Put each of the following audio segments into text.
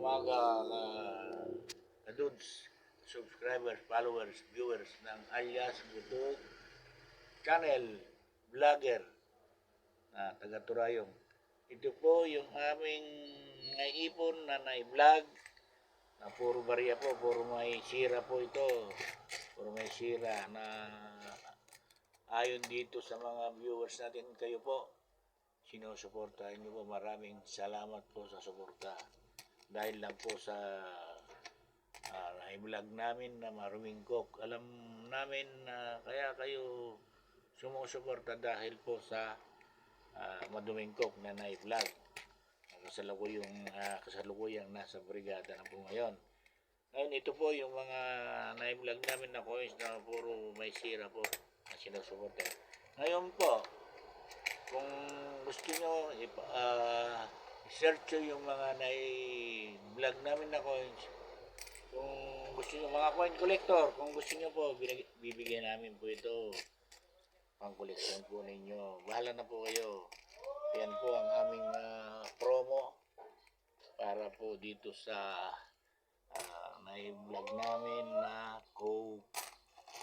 umaga, uh, kadudes, subscribers, followers, viewers ng alias YouTube channel, vlogger na taga Turayong. Ito po yung aming naipon na na-vlog na puro barya po, puro may sira po ito. Puro may sira na ayon dito sa mga viewers natin kayo po sinusuportahan niyo po. Maraming salamat po sa suporta. Dahil lang po sa uh, vlog namin na maruming cook. Alam namin na kaya kayo sumusuporta dahil po sa ah, maduming cook na na-vlog. Kasalukuyang, uh, kasalukuyang nasa brigada na po ngayon. Ngayon, ito po yung mga na-vlog namin na coins na puro may sira po na sinusuporta. Ngayon po, kung gusto nyo, ipa, ah, search yung mga nai-vlog namin na coins. Kung gusto nyo, mga coin collector, kung gusto nyo po, bibigyan namin po ito. Pang collection po ninyo. Bahala na po kayo. Yan po ang aming ah, promo para po dito sa uh, nai-vlog namin na Coke.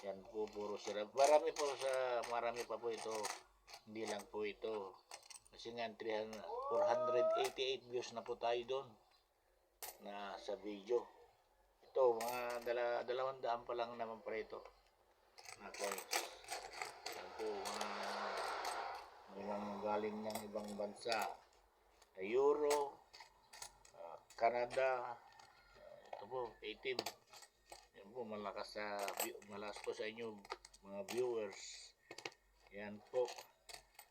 Yan po, puro sira. Marami po sa, marami pa po ito. Hindi lang po ito. Kasi nga, 300, 488 views na po tayo doon na sa video. Ito, mga dala, dalawang daan pa lang naman pa ito. Na coins. Yan mga mga galing ng ibang bansa. Na Euro, ah, Canada, ah, ito po, 18. Yan po, malakas sa, malakas po sa inyo, mga viewers. Yan po.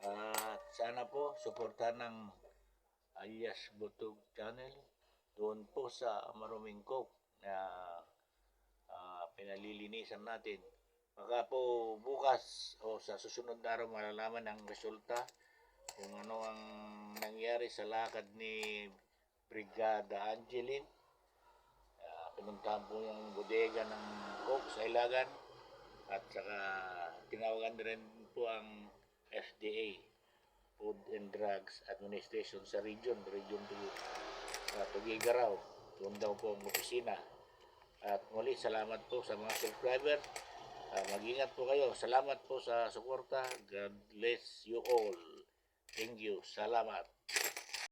At sana po, suportahan ng alias Butog Channel doon po sa Maruming Coke na ah, pinalilinisan natin. Baka po bukas o sa susunod na araw malalaman ang resulta kung ano ang nangyari sa lakad ni Brigada Angeline. Uh, pinuntahan po yung bodega ng Coke sa Ilagan at saka tinawagan rin po ang FDA Food and Drugs Administration sa region, region to uh, Tugigaraw. Doon daw po ang opisina. At muli, salamat po sa mga subscriber. Ah, mag-ingat po kayo. Salamat po sa suporta. God bless you all. Thank you. Salamat.